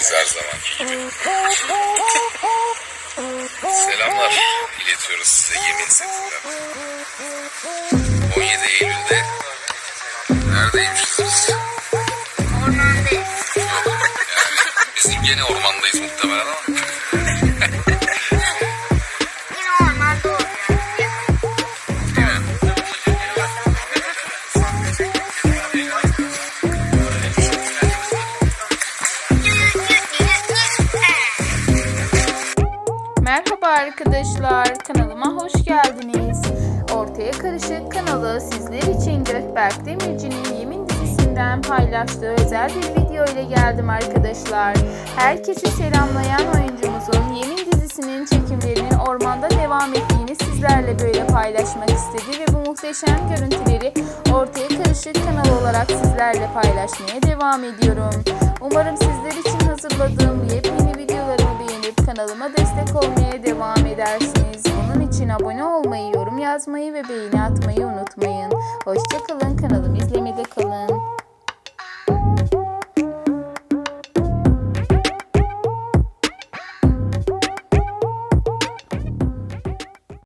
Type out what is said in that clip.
Buradayız her zamanki gibi. Selamlar iletiyoruz size yemin setinden. 17 Eylül'de neredeymişiz? Ormandayız. Yani biz gene ormandayız Merhaba arkadaşlar, kanalıma hoş geldiniz. Ortaya Karışık kanalı sizler için Gökberk Demirci'nin Yemin dizisinden paylaştığı özel bir video ile geldim arkadaşlar. Herkesi selamlayan oyuncumuzun Yemin dizisinin çekimlerinin ormanda devam ettiğini sizlerle böyle paylaşmak istedi ve bu muhteşem görüntüleri Ortaya Karışık kanal olarak sizlerle paylaşmaya devam ediyorum. Umarım sizler için hazırladığım kanalıma destek olmaya devam edersiniz. Bunun için abone olmayı, yorum yazmayı ve beğeni atmayı unutmayın. Hoşçakalın kanalımı izlemede kalın.